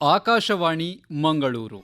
ಆಕಾಶವಾಣಿ ಮಂಗಳೂರು.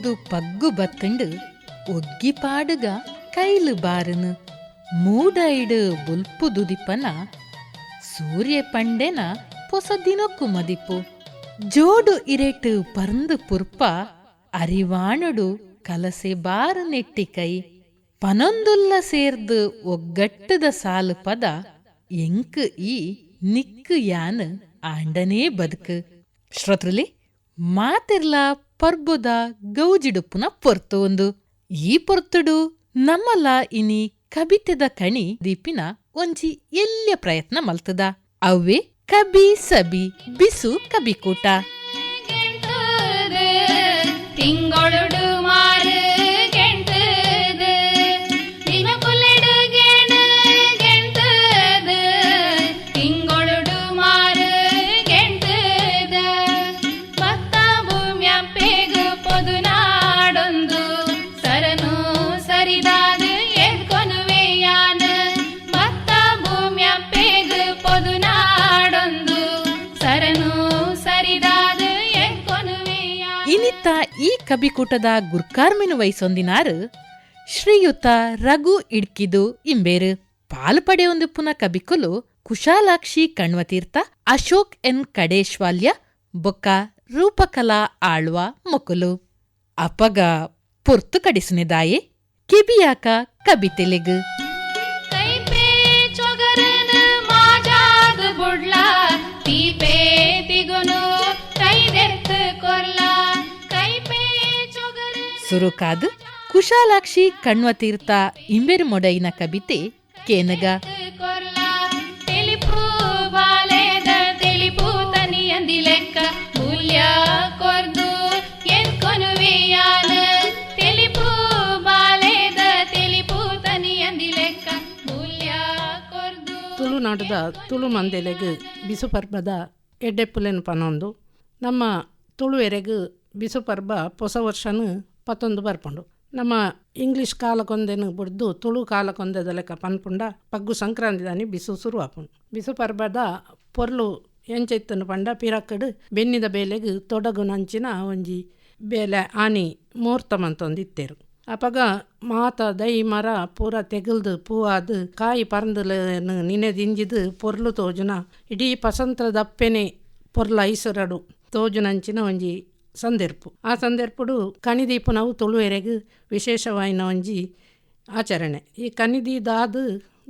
ಸುಗ್ಗಿಪೋದು ಪಗ್ಗು ಬತ್ತಂಡು ಒಗ್ಗಿಪಾಡುಗ ಕೈಲು ಬಾರನು. ಮೂಡೈಡು ಬುಲ್ಪು ದುದಿಪನ, ಸೂರ್ಯ ಪಂಡೆನ ಪೊಸ ದಿನಕ್ಕು ಮದಿಪು. ಜೋಡು ಇರೆಟ್ಟು ಪರಂದು ಪುರ್ಪ, ಅರಿವಾಣುಡು ಕಲಸೆ ಬಾರು ನೆಟ್ಟಿ ಕೈ. ಪನೊಂದುಲ್ಲ ಸೇರ್ದು ಒಗ್ಗಟ್ಟದ ಸಾಲು ಪದ, ಎಂಕ್ ಈ ನಿಕ್ಕು ಯಾನ್ ಆಂಡನೇ ಬದುಕು. ಶ್ರೋತೃಲಿ, ಮಾತಿರ್ಲ ಪರ್ಬುದ ಗೌಜಿಡುಪ್ಪುನ ಪೊರ್ತು ಒಂದು. ಈ ಪೊರ್ತುಡು ನಮ್ಮಲ ಇನಿ ಕಬಿತೆದ ಕಣಿ ದೀಪಿನ ಒಂಜಿ ಎಲ್ಯ ಪ್ರಯತ್ನ ಮಲ್ತದ. ಅವ್ವೆ ಕಬಿ ಸಬಿ ಬಿಸು ಕಬಿಕೂಟ ತಿಂಗೊಳುಡು ಈ ಕಬಿಕೂಟದ ಗುರ್ಕಾರ್ಮಿನ ವಯಸ್ಸೊಂದಿನಾರು ಶ್ರೀಯುತ ರಘು ಇಡ್ಕಿದು ಇಂಬೇರು. ಪಾಲು ಪಡೆಯೊಂದು ಪುನ ಕಬಿಕುಲು ಕುಶಾಲಾಕ್ಷಿ ಕಣ್ವತೀರ್ಥ ಅಶೋಕ್ ಎನ್ ಕಡೇಶ್ವಾಲ್ಯ ಬೊಕ್ಕ ರೂಪಕಲಾ ಆಳ್ವ ಮುಕುಲು. ಅಪಗ ಪೊರ್ತು ಕಡಿಸುನೆದಾಯೆ ಕಿಬಿಯಾಕ ಕಬಿತೆಲೆಗು. ಕೈಪೇ ಬಾಲೆದ ತೆಲಿಪು ತನಿಯಂದಿ ಲೆಕ್ಕ. ಮೂಲ್ಯ ಕೇನಗ ತುಳುನಾಡದ ತುಳು ಮಂದೆಲೆಗ್ ಬಿಸು ಪರ್ಬದ ಎಡ್ಡೆಪ್ಪುಲೆನ್ ಪನೊಂದು ನಮ್ಮ ತುಳು ಎರೆಗ್ ಬಿಸು ಪರ್ಬ ಹೊಸ ವರ್ಷನು ಪತ್ತೊಂದು ಬರ್ಪುಂಡು. ನಮ್ಮ ಇಂಗ್ಲಿಷ್ ಕಾಲಕೊಂದೆನು ಬುಡ್ದು ತುಳು ಕಾಲಕೊಂದೆದ ಲೆಕ್ಕ ಪನ್ಪುಂಡ, ಪಗ್ಗು ಸಂಕ್ರಾಂತಿ ದಾನಿ ಬಿಸು ಸುರು ಆಪುಂಡು ಬಿಸು ಪರ್ಬದ ಪೊರ್ಲು ಎಂಚೆತ್ತನು ಪಂಡ ಪಿರಕ್ಕಡು ಬೆನ್ನಿದ ಬೇಲೆಗ್ ತೊಡಗು ನಂಚಿನ ಒಂಜಿ ಬೇಲೆ ಆನಿ ಮುಹೂರ್ತ ಮಂತೊಂದಿತ್ತೇರು ಅಪಗ ಮಾತ ದೈ ಮರ ಪೂರ ತೆಗಲ್ದು ಪೂವಾದು ಕಾಯಿ ಪರಂದಲು ನಿನೆದಿಂಜಿದು ಪೊರ್ಲು ತೋಜುನ ಇಡೀ ಪಸಂತ್ರ ದಪ್ಪೆನೆ ಪೊರ್ಲ ಐಸರಡು ತೋಜುನಂಚಿನ ಒಂಜಿ ಸಂದೆರ್ಪು. ಆ ಸಂದರ್ಭಡು ಕಣಿದೀಪ ನಾವು ತುಳುವೆರೆಗ್ ವಿಶೇಷವಾಯಿನ ಒಂಜಿ ಆಚರಣೆ. ಈ ಕನಿದಿದಾದು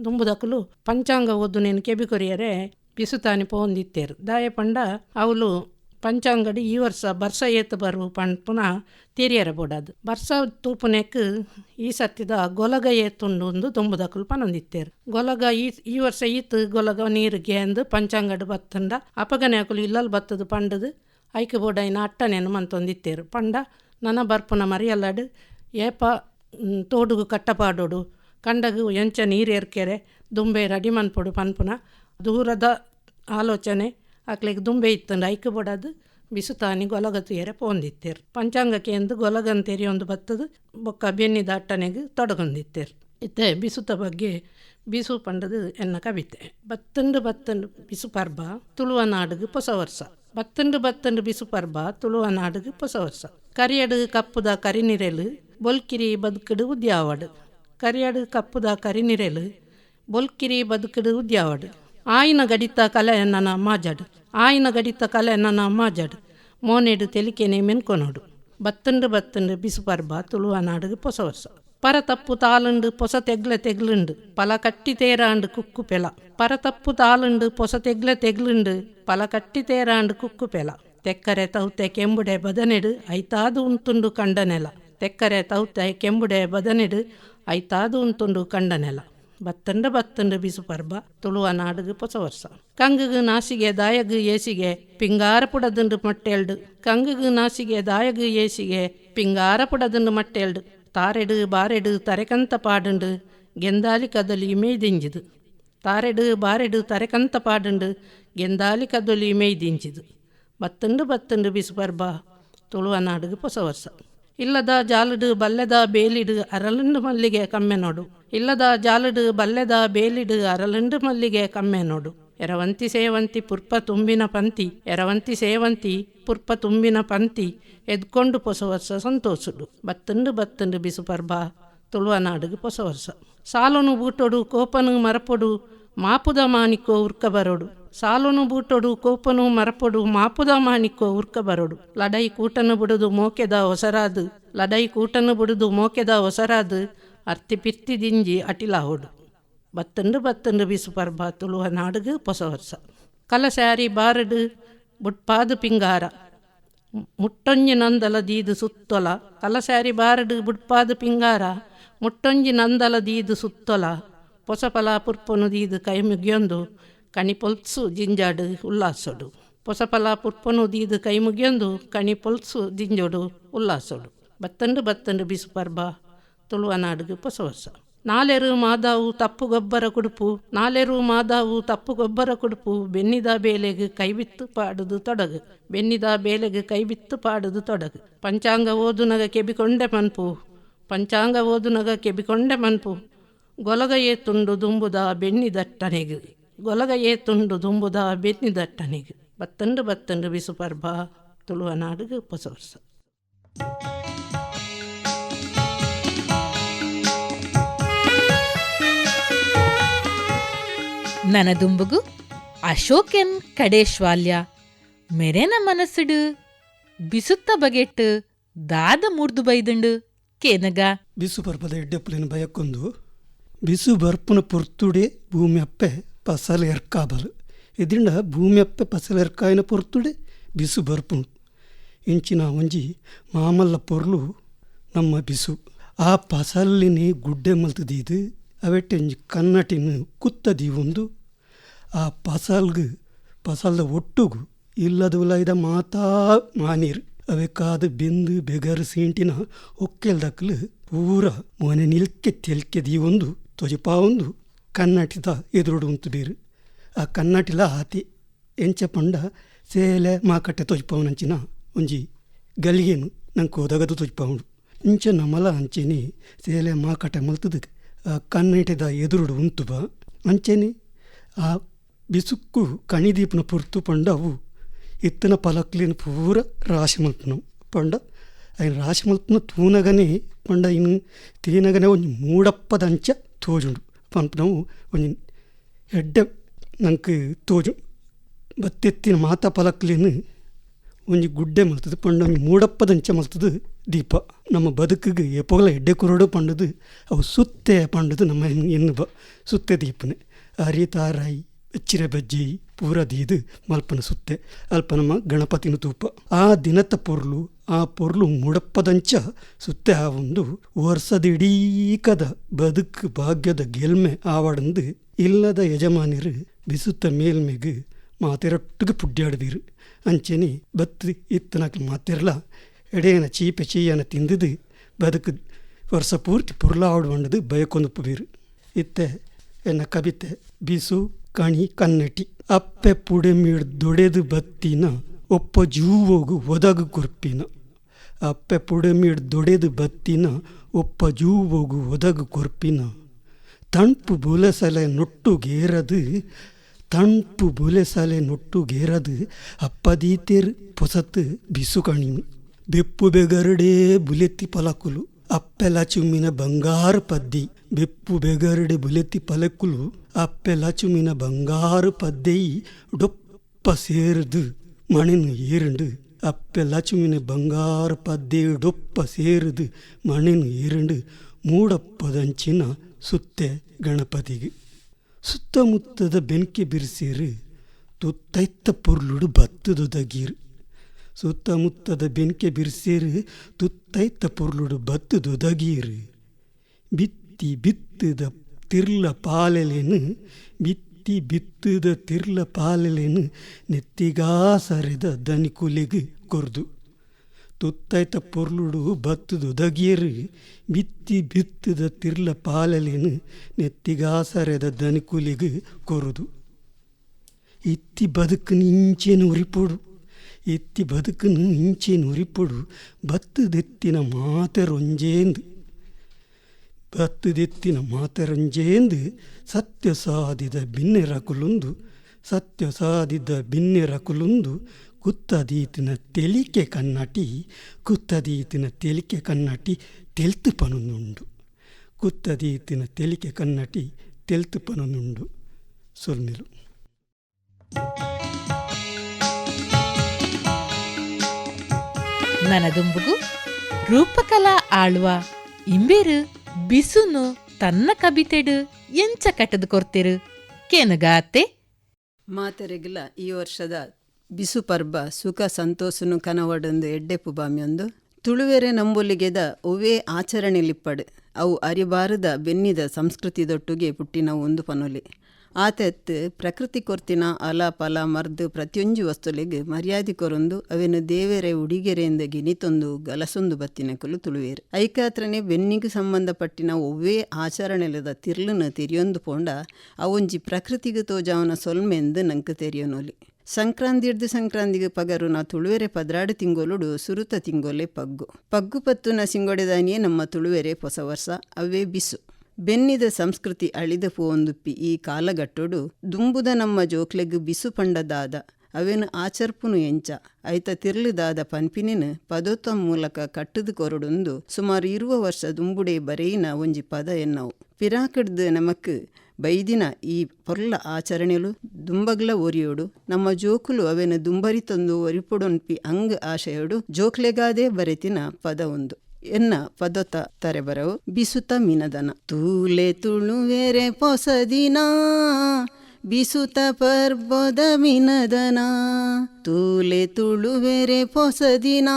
ದುಂಬುದಕ್ಕಲು ಪಂಚಾಂಗ ಓದು ನೇನು ಕೆಬಿ ಕೊರಿಯರೆ ಬಿಸುತಾನಿ ಪೋಂದಿತ್ತೇರು. ದಾಯ ಪಂಡ ಅವಳು ಪಂಚಾಂಗಡಿ ಈ ವರ್ಷ ಬರ್ಸ ಏತು ಬರುವ ಪಂಡ್ ಪುನಃ ತಿರಿಯರ ಬೋಡದು ಬರ್ಸ ತೂಪುನೆಕ್ ಈ ಸತ್ತಿದ ಗೊಲಗ ಏತುಂಡು ಒಂದು ತುಂಬುದಕುಲು ಪನೊಂದಿತ್ತೇರು. ಗೊಲಗ ಈ ವರ್ಷ ಈತ್ ಗೊಲಗ ನೀರಿಗೆ ಅಂದು ಪಂಚಾಂಗಡಿ ಬತ್ತಂಡ ಅಪಗನೆ ಹಾಕಲು ಇಲ್ಲಲ್ ಬತ್ತದು ಪಂಡದು ಐಕೆ ಬೋಡೈನ ಅಟ್ಟನೆನು ಮಂತೊಂದಿತ್ತೇರು ಪಂಡ ನನ ಬರ್ಪುನ ಮರಿಯಲ್ಲಡು, ಏಪ ತೋಡುಗು ಕಟ್ಟಪಾಡೋಡು, ಕಂಡಗು ಎಂಚ ನೀರೇರ್ಕೆರೆ, ದುಂಬೆ ರಡಿ ಮನ್ಪೊಡು ಪನ್ಪುನ, ದೂರದ ಆಲೋಚನೆ ಅಕ್ಲೆಗ್ ದುಂಬೆ ಇತ್ತಂಡು ಐಕೆ ಬೋಡದು ಬಿಸುತಾನಿ ಗೊಲಗತುಯರೆ ಪೋಂದಿತ್ತೇರು. ಪಂಚಾಂಗಕ್ಕೆ ಎಂದು ಗೊಲಗನ್ ತೆರಿಯೊಂದು ಬತ್ತದು, ಬೊಕ್ಕ ಬೆನ್ನಿದ ಅಟ್ಟನೆಗೆ ತೊಡಗೊಂದಿತ್ತೇರು. ಇತ್ತೆ, ಬಿಸುತ ಬಗ್ಗೆ ಬಿಸು ಪಂಡದು ಎನ್ನ ಕವಿತೆ. ಬತ್ತಂಡು ಬತ್ತಂಡು ಬಿಸು ಪರ್ಬ, ತುಳುವ ನಾಡುಗು ಹೊಸ ವರ್ಷ ಬತ್ತಂಡು ಬತ್ತಂಡು ಬಿಸು ಪರ್ಬ ತುಳುವ ನಾಡುಗು ಹೊಸ ಹೊಸ ಕರಿಯಡು ಕಪ್ಪುದ ಕರಿನಿರೆಲು ಬೊಲ್ಕಿರಿ ಬದುಕಡು ಉದ್ಯಾವಡು ಕರಿಯಡು ಕಪ್ಪುದ ಕರಿನಿರೆಲು ಬೊಲ್ಕಿರಿ ಬದುಕಡು ಉದ್ಯಾವಡು ಆಯಿನ ಗಡಿತ ಕಲೆ ನನ್ನ ಮಾಜಡು ಆಯಿನ ಗಡಿತ ಕಲೆ ನನ್ನ ಮಾಜಡು ಮೋನೆಡು ತೆಲಿಕೆನೆ ಮೆನ್ಕೊನೋಡು ಬತ್ತಂಡು ಬತ್ತಂಡು ಬಿಸು ಪರ್ಬ ತುಳುವ ನಾಡುಗು ಹೊಸ ವರ್ಷ ತಾಳುಂಡು ಪೊಸ ತೆಗ್ಲೆ ತೆಗ್ಲುಂಡು ಪಲ ಕಟ್ಟಿ ತೇರಾಂಡು ಕುಕ್ಕು ಪೆಲ ಪರ ತಪ್ಪು ತಾಳುಂಡು ಪೊಸ ತೆಗ್ಲೆ ತೆಗ್ಲುಂಡು ಪಲ ಕಟ್ಟಿ ತೇರಾಂಡು ಕುಕ್ಕು ಪೆಲ ತೆಕ್ಕರೆ ತೌತೆ ಕೆಂಬುಡೆ ಬದನೆಡು ಐತಾದು ಉಂತುಂಡು ಕಂಡನೆಲ ತೆಕ್ಕರೆ ತೌತೆ ಕೆಂಬುಡೆ ಬದನಿಡು ಐತಾದು ಉಂತುಂಡು ಕಂಡನೆಲ ಬತ್ತಂಡ ಬತ್ತಂಡ ಬಿಸು ಪರ್ಬ ತುಳುವ ನಾಡುಗು ಪೊಸ ವರ್ಷ ಕಂಗುಗು ನಾಸಿಗೆ ದಾಯಗು ಏಸಿಗೆ ಪಿಂಗಾರ ಪುಡದುಂಡು ಮಟ್ಟೆಲ್ಡು ಕಂಗುಗು ನಾಸಿಗೆ ದಾಯಗು ಏಸಿಗೆ ಪಿಂಗಾರ ಪುಡದುಂಡು ಮಟ್ಟೆಲ್ಡು ತಾರೆಡು ಬಾರೆಡು ತರೆಕಂತ ಪಾಡುಂಡು ಗೆಂದಾಲಿ ಕದಲಿ ಮೇಯ್ದಿಂಜಿದು ತಾರೆಡು ಬಾರೆಡು ತರೆಕಂತ ಪಾಡುಂಡು ಗೆಂದಾಲಿ ಕದಲಿ ಮೇಯ್ದಿಂಜಿದು ಬತ್ತಂಡು ಬತ್ತಂಡು ಬಿಸು ಬರ್ಬ ತುಳುವ ನಾಡುಗು ಹೊಸ ವರ್ಷ ಇಲ್ಲದ ಜಾಲಡು ಬಲ್ಲೆದ ಬೇಲಿಡು ಅರಲಂಡು ಮಲ್ಲಿಗೆ ಕಮ್ಮೆ ನೋಡು ಇಲ್ಲದ ಜಾಲಡು ಬಲ್ಲೆದ ಬೇಲಿಡು ಅರಲಂಡು ಮಲ್ಲಿಗೆ ಕಮ್ಮೆ ನೋಡು ಎರವಂತಿ ಸೇವಂತಿ ಪುರ್ಪ ತುಂಬಿನ ಪಂತಿ, ಎರವಂತಿ ಸೇವಂತಿ ಪುರ್ಪ ತುಂಬಿನ ಪಂತಿ, ಎದ್ಕೊಂಡು ಹೊಸ ವರ್ಷ ಸಂತೋಷುಡು. ಬತ್ತಂಡು ಬತ್ತಂಡು ಬಿಸು ಪರ್ಬ, ತುಳುವ ನಾಡುಗು ಹೊಸ ವರ್ಷ. ಸಾಲನು ಬೂಟೊಡು, ಕೋಪನು ಮರಪೊಡು, ಮಾಪುದ ಮಾನಿಕೋ ಉರ್ಕ ಬರೋಡು. ಸಾಲನು ಬೂಟೊಡು, ಕೋಪನು ಮರಪೊಡು, ಮಾಪುದ ಮಾನಿಕೋ ಉರ್ಕ ಬರೋಡು. ಲಡೈ ಕೂಟನು ಬಿಡುದು ಮೋಕೆದ ಹೊಸರಾದು ಲಡೈ ಕೂಟನು ಬಿಡುದು ಮೋಕೆದ ಹೊಸರಾದು ಅರ್ತಿ ಪಿರ್ತಿ ದಿಂಜಿ ಅಟಿಲ ಹೊಡು. ಬತ್ತಂಡು ಬತ್ತಂಡು ಬಿಸು ಪರ್ಬ ತುಳುವ நாடுகு பொச ವರ್ಷ கலசாரி ಬಾರಡು ಬುಟ್ಪಾದು ಪಿಂಗಾರ. ಮುಟ್ಟೊಂಜಿ ನಂದಲ ದೀದು ಸುತ್ತೊಲ. ಕಲಸಾರಿ ಬಾರಡು ಬುಟ್ಪಾದು ಪಿಂಗಾರ. ಮುಟ್ಟೊಂಜಿ ನಂದಲ ದೀದು ಸುತ್ತೊಲ. ಪೊಸಪಲ ಪುರ್ಪೊನು ದೀದು ಕೈ ಮುಗಿಯೊಂದು ಕಣಿ ಪೊಲ್ಸು ಜಿಂಜಾಡು ಉಲ್ಲಾಸೊಡು. ಪೊಸಪಲ ಪುರ್ಪೊನು ದೀದು ಕೈ ಮುಗಿಯೊಂದು ಕಣಿ ಪೊಲ್ಸು ಜಿಂಜೋಡು ಉಲ್ಲಾಸೊಡು. ಬತ್ತಂಡು ಬತ್ತಂಡು ಬಿಸು ಪರ್ಬ ತುಳುವ ನಾಡುಗು ಹೊಸ ವರ್ಷ ನಾಲೆರು ಮಾದಾವು ತಪ್ಪು ಗೊಬ್ಬರ ಕುಡುಪು, ನಾಲೆರು ಮಾದಾವು ತಪ್ಪು ಗೊಬ್ಬರ ಕುಡುಪು, ಬೆನ್ನಿದ ಬೇಲೆಗೆ ಕೈಬಿತ್ತು ಪಾಡುದು ತೊಡಗು, ಬೆನ್ನಿದ ಬೇಲೆಗೆ ಕೈಬಿತ್ತು ಪಾಡುದು ತೊಡಗು. ಪಂಚಾಂಗ ಓದುನಗ ಕೆಬಿಕೊಂಡೆ ಮನ್ಪು, ಪಂಚಾಂಗ ಓದುನಗ ಕೆಬಿಕೊಂಡೆ ಮನ್ಪು. ಗೊಲಗಯೇ ತುಂಡು ದುಂಬುದ ಬೆನ್ನಿದಟ್ಟನೆಗೆ, ಗೊಲಗಯೇ ತುಂಡು ದುಂಬುದ ಬೆನ್ನಿದಟ್ಟನೆಗೆ. ಬತ್ತಂಡು ಬತ್ತಂಡು ಬಿಸು ಪರ್ಬ, ತುಳುವ ಉಪಸವರ್ಸ ಹೊಸ ನನದುಂಬುಗು ಅಶೋಕೆನ್ ಕಡೇಶ್ವಾಲ್ಯ ಮೆರೆನ ಮನಸ್ಸುಡು ಬಿಸುತ್ತ ಬಗೆಟ್ಟು ದಾದ ಮೂರ್ದು ಬೈದುಂಡು ಕೇನಗ. ಬಿಸು ಬರ್ಪದ ಎಡ್ಡೆಪ್ಪಲಿನ ಬಯಕ್ಕೊಂದು ಬಿಸು ಬರ್ಪುನ ಪೊರ್ತುಡೆ ಭೂಮಿ ಅಪ್ಪೆ ಪಸಲು ಎರ್ಕಾಬಲು ಇದರಿಂದ ಭೂಮಿ ಅಪ್ಪೆ ಪಸಲು ಎರ್ಕಾಯಿನ ಪೊರ್ತುಡೆ ಬಿಸು ಬರ್ಪುನು ಇಂಚಿನ ಒಂಜಿ ಮಾಮಲ್ಲ ಪೊರ್ಲು ನಮ್ಮ ಬಿಸು. ಆ ಪಸಲ್ಲಿನಿ ಗುಡ್ಡೆ ಮಲ್ತದೀದು ಅವೆಟ್ಟೆಂಜಿ ಕನ್ನಟಿನ ಕುತ್ತದಿ ಒಂದು ಆ ಪಸಲ್ಗು ಪಸಲ್ದ ಒಟ್ಟುಗು ಇಲ್ಲದ ಇಲ್ಲದುಲೈದ ಮಾತಾ ಮಾನೀರ್. ಅವೆಕಾದ ಬೆಂದು ಬೆಗರು ಸೀಂಟಿನ ಒಕ್ಕೆಲ್ದಕ್ಲು ಪೂರ ಮೋನೆ ನಿಲ್ಕೆ ತೆಲ್ಕೆದಿ ಒಂದು, ತೊಜಿಪಾ ಒಂದು, ಕನ್ನಟಿದ ಎದುರುಡು ಉಂತು ಬೇರು. ಆ ಕನ್ನಟಿಲ ಆತಿ ಎಂಚ ಪಂಡ ಸೇಲೆ ಮಾಕಟ್ಟೆ ತೊಜಪಾವನಂಚಿನ ಒಂಜಿ ಗಲಿಗೇನು ನಂಗೆ ಕೋದಗದು ತೊಜಪಾವಣು ಇಂಚ ನಮಲ ಅಂಚೆನಿ ಸೇಲೆ ಮಾಕಟ್ಟೆ ಮಲ್ತದ ಆ ಕನ್ನಟಿದ ಎದುರುಡು ಉಂತು ಬಾ. ಅಂಚೆನಿ ಆ ಬಿಸುಕ್ಕು ಕಣಿದೀಪನ ಪುರ್ತು ಪಂಡ ಅವು ಇತ್ತನ ಪಲಕ್ಲಿನ ಪೂರ ರಾಶಿ ಮಲ್ಪನ ಪಂಡ ఆయన రాశి మల్పున తూనగనే పండ ఇన్ తీనగనే కొంచెం మూడప్పదంచ తోజుండు పంపనము కొంచెం ఎడ్డ ನಂಗೆ ತೋಜು ಬತ್ತೆತ್ತಿನ ಮಾತಾ ಪಲಕ್ಲೇನು ಒಂಜಿ ಗುಡ್ಡೆ ಮಲ್ತದು ಪಂಡ ಒಂಜಿ ಮೂಡಪ್ಪದಂಚ ಮಲ್ತದು ದೀಪ ನಮ್ಮ ಬದುಕಿಗೆ ಎಪ್ಪೋಗಲ ಎಡ್ಡೆ ಕುರೋಡು ಪಂಡದು ಅವು ಸುತ್ತೆ ಪಂಡದು ನಮ್ಮ ಎನ್ನು ಬ ಸುತ್ತೆ ದೀಪನೆ ಅರಿ ಎಚ್ಚಿರೆ ಬಜ್ಜಿ ಪೂರ ದೀದು ಮಲ್ಪನ ಸುತ್ತೆ ಅಲ್ಪನಮ್ಮ ಗಣಪತಿನ ತೂಪ. ಆ ದಿನತ ಪೊರ್ಲು, ಆ ಪೊರ್ಲು ಮುಡಪ್ಪದಂಚ ಸುತ್ತೆ ಆ ಒಂದು ವರ್ಷದಿಡೀಕದ ಬದುಕು ಭಾಗ್ಯದ ಗೆಲ್ಮೆ ಆವಾಡಂದು ಇಲ್ಲದ ಯಜಮಾನಿರು ಬಿಸುತ್ತ ಮೇಲ್ಮೆಗೆ ಮಾತೆರೊಟ್ಟಿಗೆ ಪುಡ್ಯಾಡದಿರು. ಅಂಚೆನಿ ಬತ್ತಿ ಇತ್ತನಕ್ಕೆ ಮಾತೆರಲ, ಎಡೆಯನ ಚೀಪೆ ಚೀಯನ ತಿಂದಿದ್ದು ಬದುಕು ವರ್ಷ ಪೂರ್ತಿ ಪುರ್ಲಾಡುವಂಡದು ಬಯಕೊಂದು ಪುಬೀರು ಇತ್ತೆ ಎನ್ನ ಕವಿತೆ, ಬಿಸು ಕಣಿ ಕನ್ನಟಿ. ಅಪ್ಪೆ ಪುಡೆ ಮೀಡ್ ದೊಡೆದು ಬತ್ತಿನ, ಒಪ್ಪ ಜೂವೋಗು ಒದಗು ಕೊರ್ಪಿನ. ಅಪ್ಪೆ ಪುಡೆ ಮೀಡ್ ದೊಡೆದು ಬತ್ತಿನ, ಒಪ್ಪ ಜೂವೋಗು ಒದಗು ಕೊರ್ಪಿನ. ತಣ್ಪು ಬುಲೆಸಲೆ ನೊಟ್ಟುಗೇರದು ತಣ್ಪು ಬುಲೆಸಲೆ ನೊಟ್ಟುಗೇರದು ಅಪ್ಪದೀತೆರ್ ಪೊಸತ್ ಬಿಸು ಕಣಿ ಬೆಪ್ಪು ಬೆಗರಡೇ ಬುಲೆತ್ತಿ ಪಲಕುಲು, ಅಪ್ಪೆಲ ಚುಮ್ಮಿನ ಬಂಗಾರ ಪದ್ದಿ. ಬೆಪ್ಪು ಬೆಗರಡೆ ಬುಲೆತ್ತಿ ಪಲಕುಲು ಅಪ್ಪೆಲ ಚುಮ್ಮಿನ ಬಂಗಾರು ಪದ್ದೆಯಿ ಡೊಪ್ಪ ಸೇರ್ದು ಮಣಿನು ಏರುಂಡು ಅಪ್ಪೆಲ ಚುಮ್ಮಿನ ಬಂಗಾರು ಪದ್ದೆ ಡೊಪ್ಪ ಸೇರುದು ಮಣಿನು ಏರುಂಡು ಮೂಡಪ್ಪದಂಚಿನ ಸುತ್ತೆ ಗಣಪತಿಗೆ ಸುತ್ತಮುತ್ತದ ಬೆಂಕಿ ಬಿರ್ಸೀರು ತುತ್ತೈತ್ತ ಪೊರ್ಲುಡು ಬತ್ತದೊದಗೀರು ಸುತ್ತಮುತ್ತದ ಬೆಂಕಿ ಬಿರ್ಸೇರು ತುತ್ತೈತ್ತ ಪೊರ್ಲುಡು ಬತ್ತದೊದಗೀರು ಬಿತ್ತಿ ಬಿತ್ತದ ತಿರ್ಲ ಪಾಲೆಲೆನು ಬಿತ್ತಿ ಬಿತ್ತದ ತಿರ್ಲ ಪಾಲೆಲೆನು, ನೆತ್ತಿಗಾ ಸರಿದ ದನಿಕುಲಿಗೆ ಕೊರ್ದು. ತುತ್ತೈತ ಪೊರ್ಲುಡು ಬತ್ತದು ದಗಿಯರು ಬಿತ್ತಿ ಬಿತ್ತದ ತಿರ್ಲ ಪಾಲಲೇನು, ನೆತ್ತಿಗಾ ಸರೆದ ದನಿಕುಲಿಗೆ ಕೊರುದು. ಎತ್ತಿ ಬದುಕನ್ನು ಇಂಚೇನು ಉರಿಪೊಡು ಎತ್ತಿ ಬದುಕನ್ನು ಇಂಚೇನು ಉರಿಪೊಡು ಬತ್ತದೆತ್ತಿನ ಮಾತೆರೊಂಜೇಂದು. ಬತ್ತದೆತ್ತಿನ ಮಾತರಂಜೆಯೆಂದು ಸತ್ಯ ಸಾಧಿದ ಬಿನ್ನೆರಕುಲುಂದು ಸತ್ಯ ಸಾಧಿದ ಬಿನ್ನೆರಕುಲುಂದು ಕುತ್ತದೀತಿನ ತೆಲಿಕೆ ಕನ್ನಟಿ ಕುತ್ತದೀತಿನ ತೆಲಿಕೆ ಕನ್ನಟಿ ತೆಲ್ತು ಪನೊಂದುಂಡು ಕುತ್ತದೀತಿನ ತೆಲಿಕೆ ಕನ್ನಟಿ ತೆಲ್ತು ಪನೊಂದುಂಡು ಸುರ್ನಿಲು ನನದುಂಬುಗು ರೂಪಕಲಾ ಆಳ್ವ ಇಂಬೇರು. ಬಿಸುನು ತನ್ನ ಕಬಿತೆಡು ಎಂಚ ಕಟ್ಟದು ಕೊರ್ತಿರು. ಕೇನಗಾತೆ? ಮಾತರೆಗಿಲ್ಲ ಈ ವರ್ಷದ ಬಿಸು ಪರ್ಬ ಸುಖ ಸಂತೋಷನು ಕನವಡೊಂದು ಎಡ್ಡೆಪ್ಪು ಬಾಮಿಯೊಂದು ತುಳುವೆರೆ ನಂಬೊಲಿಗೆದ ಒವೇ ಆಚರಣೆಲಿಪ್ಪಡು. ಅವು ಅರಿಬಾರದ ಬೆನ್ನಿದ ಸಂಸ್ಕೃತಿದೊಟ್ಟುಗೆ ಪುಟ್ಟಿನ ಒಂದು ಪನೊಲಿ. ಆತೆತ್ ಪ್ರಕೃತಿ ಕೊರ್ತಿನ ಅಲ ಪಲ ಮರ್ದು ಪ್ರತಿಯೊಂಜು ವಸ್ತುಲೆಗ್ ಮರ್ಯಾದೆ ಕೊರೊಂದು ಅವೆನು ದೇವೆರೆ ಉಡಿಗೆರೆಯಿಂದ ಗಿನಿತೊಂದು ಗಲಸೊಂದು ಬತ್ತಿನಕಲು ತುಳುವೇರು. ಐಕಾತ್ರನೆ ಬೆನ್ನಿಗೆ ಸಂಬಂಧಪಟ್ಟಿನ ಒವ್ವೇ ಆಚರಣೆಲದ ತಿರ್ಲುನ ತಿರಿಯೊಂದು ಪೋಂಡ ಅವೊಂಜಿ ಪ್ರಕೃತಿಗೆ ತೋಜಾವನ ಸೊಲ್ಮೆಂದು ನಂಗೆ ತೆರಿಯೋನೊಲಿ. ಸಂಕ್ರಾಂತಿ ಹಿಡ್ದು ಸಂಕ್ರಾಂತಿಗೆ ಪಗರು ನಾ ತುಳುವೆರೆ ಪದ್ರಾಡು ತಿಂಗೊಲುಡು ಸುರುತ ತಿಂಗೊಲೆ ಪಗ್ಗು. ಪಗ್ಗು ನ ಸಿಂಗೊಡೆದಾನಿಯೇ ನಮ್ಮ ತುಳುವೆರೆ ಹೊಸ ವರ್ಷ ಅವೇ ಬಿಸು. ಬೆನ್ನಿದ ಸಂಸ್ಕೃತಿ ಅಳಿದ ಪೋಂದುಪ್ಪಿ ಈ ಕಾಲಗಟ್ಟೊಡು ದುಂಬುದ ನಮ್ಮ ಜೋಕ್ಲೆಗ್ ಬಿಸು ಪಂಡದಾದ ಅವೆನು ಆಚರ್ಪುನು ಎಂಚ ಐತ ತಿರ್ಲಿದಾದ ಪನ್ಪಿನಿನ ಪದೋತ್ತ ಮೂಲಕ ಕಟ್ಟದು ಕೊರಡೊಂದು ಸುಮಾರು ಇರುವ ವರ್ಷ ದುಂಬುಡೆ ಬರೆಯಿನ ಒಂಜಿ ಪದ ಎನ್ನವು. ಪಿರಾಕಡ್ದು ನಮಕ್ ಬೈದಿನ ಈ ಪೊರ್ಲ ಆಚರಣೆಲು ದುಂಬಗ್ಲ ಒರಿಯೋಡು, ನಮ್ಮ ಜೋಕುಲು ಅವೆನ ದುಂಬರಿತೊಂದು ಒರಿಪುಡೊನ್ಪಿ ಅಂಗ್ ಆಶಯೋಡು ಜೋಕ್ಲೆಗಾದೇ ಬರೆತಿನ ಪದ ಒಂದು. ಎನ್ನ ಪದತ ತರೆಬರವು ಬಿಸುತ ಮಿನದನ. ತೂಲೆ ತುಳುವೆರೆ ಪೊಸದಿನ, ಬಿಸುತ ಪರ್ಬೊದ ಮಿನದನ. ತೂಲೆ ತುಳುವೆರೆ ಪೊಸದಿನ,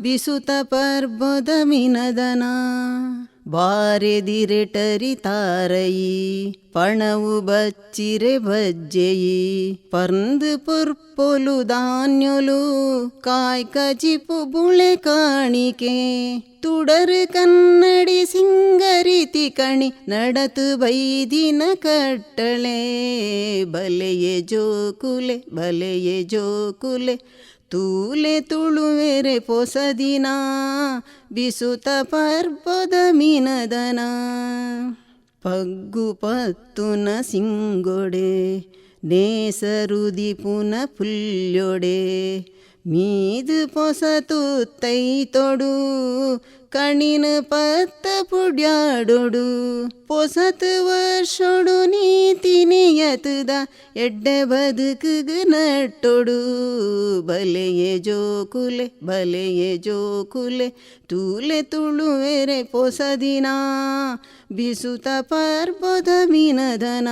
ಬಿಸುತ ಪರ್ಬೊದ ಮಿನದನ. ಬಾರೆದಿರೆಟರಿ ತಾರಯಿ ಪಣವು ಬಚ್ಚಿರೆ ಬಜ್ಜೆಯಿ ಪರ್ಂದು ಪುರ್ಪೊಲು ಧಾನ್ಯೊಲು ಕಾಯ್ ಕಜಿಪು ಬುಳೆ ಕಾಣಿಕೆ ತುಡರು ಕನ್ನಡಿ ಸಿಂಗರಿತಿ ಕಣಿ ನಡತು ಬೈದಿನ ಕಟ್ಟಳೆ ಬಲೆಯೆ ಜೋಕುಲೆ ಬಲೆಯೆ ಜೋಕುಲೆ ತೂಲೆ ತುಳುವೆರೆ ಪೊಸದಿನ ಬಿಸುತ ಪರ್ಬದ ಮಿನದನ ಪಗ್ಗು ಪತ್ತುನ ಸಿಂಗೊಡೆ ನೇಸರುದಿ ಪುನ ಪುಲ್ಯೊಡೆ ಮೀದು ಪೊಸತು ತೈತೊಡು ಕಣಿನ ಪತ್ತ ಪುಡ್ಯಾಡೊಡು ಪೊಸತು ವರ್ಷೊಡು ನೀತಿ ನಿಯತದ ಎಡ್ಡೆ ಬದುಕುಗು ನಟ್ಟೊಡು ಬಲೆಯೆ ಜೋಕುಲೆ ಬಲೆಯೆ ಜೋಕುಲೆ ತೂಲೆ ತುಳುವೆರೆ ಪೊಸದಿನ ಬಿಸುತ ಪರ್ಬದ ಮಿನದನ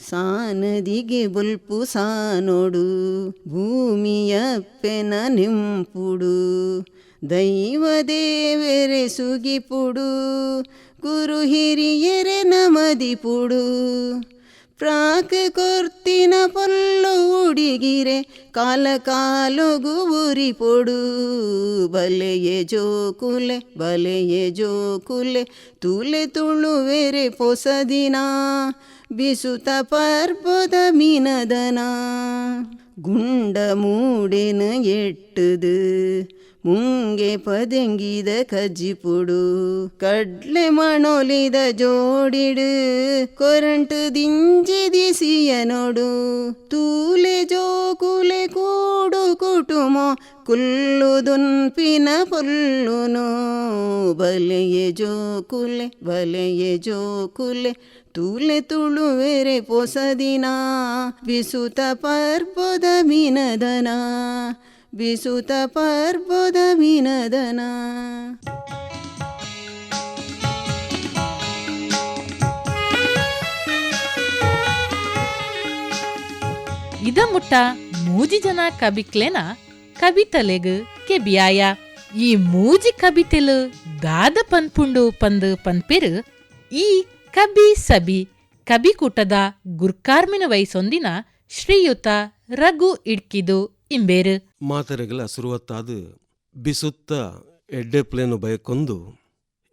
ಸಾನದಿಗೆ ಬುಲ್ಪು ಸಾನೋಡು ಭೂಮಿಯಪ್ಪೆನ ನಿಂಪುಡು ದೈವ ದೇವೆರೆ ಸುಗಿಪುಡು ಗುರು ಹಿರಿಯರೆ ನಮದಿಪುಡು ಪ್ರಾಕ್ ಕೊರ್ತಿನ ಪೊಲ್ಲು ಉಡಿಗಿರೆ ಕಾಲ ಕಾಲೊಗು ಉರಿ ಪೊಡು ಬಲೆಯೆ ಜೋಕುಲೆ ಬಲೆಯೆ ಜೋಕುಲೆ ತುಲೆ ತುಳುವೆರೆ ಪೊಸದಿನ ಬಿಸುತ ಪರ್ಬದ ಮಿನದನ ಗುಂಡ ಮೂಡೆನ ಎಟ್ಟದು ಮುಂಗೆ ಪದೆಂಗಿದ ಕಜ್ಜಿಪುಡು ಕಡ್ಲೆ ಮಣೊಲಿದ ಜೋಡಿಡು ಕೊರಂಟು ದಿಂಜಿ ದಿಸಿಯ ನೋಡು ತೂಲೆ ಜೋಕುಲೆ ಕೂಡು ಕುಟುಮ ಕುಲ್ಲು ದುನ್ಪಿನ ಪುಲ್ಲುನು ಬಲೆಯೆ ಜೋಕುಲೆ ಬಲೆಯೆ ಜೋಕುಲೆ ತೂಲೆ ತುಳುವೆರೆ ಪೊಸದಿನ, ಬಿಸುತ ಪರ್ಬದ ಮಿನದನ, ಬಿಸುತ ಪರ್ಬದ ಮಿನದನ. ಇದ ಮುಟ್ಟ ಮೂಜಿ ಜನ ಕಬಿಕ್ಲೆನ ಕಬಿತಲೆಗ್ ಕೆಬಿಯಾಯ. ಈ ಮೂಜಿ ಕಬಿತೆಲು ದಾದ ಪನ್ಪುಂಡು ಪಂದು ಪನ್ಪೆರು ಈ ಕಬಿ ಸಬಿ ಕಬಿಕೂಟದ ಗುರ್ಕಾರ್ಮಿನ ವಯಸ್ಸೊಂದಿನ ಶ್ರೀಯುತ ರಘು ಇಡ್ಕಿದು ಇಂಬೇರು. ಮಾತರೆಗಳ ಶುರುವತ್ತಾದು ಬಿಸುತ್ತ ಎಡ್ಡೆಪ್ಲೇನು ಬಯಕೊಂದು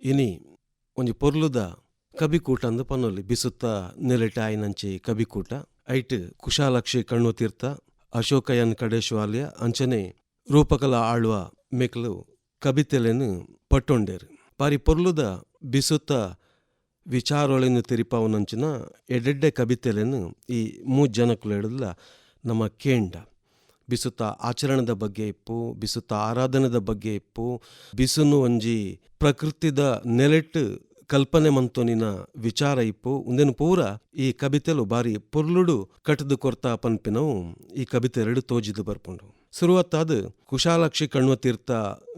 ಇನಿ ಒಂಜಿ ಪೊರ್ಲುದ ಕಬಿಕೂಟ ಅಂದು ಪನ್ನೊಲಿ. ಬಿಸುತ್ತ ನೆಲೆಟ ಆಯ್ನಂಚಿ ಕಬಿಕೂಟ, ಐಟ್ ಕುಶಾಲಕ್ಷಿ ಕಣ್ಣು ತೀರ್ಥ, ಅಶೋಕಯನ್ ಕಡೇಶ್ವಾಲಯ, ಅಂಚನೆ ರೂಪಕಲ ಆಳುವ ಮೆಕ್ಲು ಕಬಿತೆಲೆನು ಪಟ್ಟೊಂಡೇರು. ಪಾರಿ ಪೊರ್ಲುದ ಬಿಸುತ್ತ ವಿಚಾರೊಳೆನು ತಿರಿಪಾವನಂಚಿನ ಎಡೆಡ್ಡೆ ಕಬಿತೆಲೆನು ಈ ಮೂ ಜನಕುಲು ಹಿಡಿದ್ಲ ನಮ್ಮ ಕೇಂಡ. ಬಿಸುತ್ತ ಆಚರಣದ ಬಗ್ಗೆ ಇಪ್ಪು ಬಿಸುತ್ತ ಆರಾಧನೆದ ಬಗ್ಗೆ ಇಪ್ಪು, ಬಿಸುನು ಒಂಜಿ ಪ್ರಕೃತಿದ ನೆಲೆಟ್ ಕಲ್ಪನೆ ಮಂತೊನಿನ ವಿಚಾರ ಇಪ್ಪು. ಉಂದೆನು ಪೂರ ಈ ಕವಿತೆಲು ಬಾರಿ ಪೊರ್ಲುಡು ಕಟದು ಕೊರ್ತಾ ಪನ್ಪಿನವು ಈ ಕವಿತೆರೆಡು ತೋಜಿದು ಬರ್ಪುಂಡು. ಶುರುವತ್ತಾದ ಕುಶಾಲಾಕ್ಷಿ ಕಣ್ವ ತೀರ್ಥ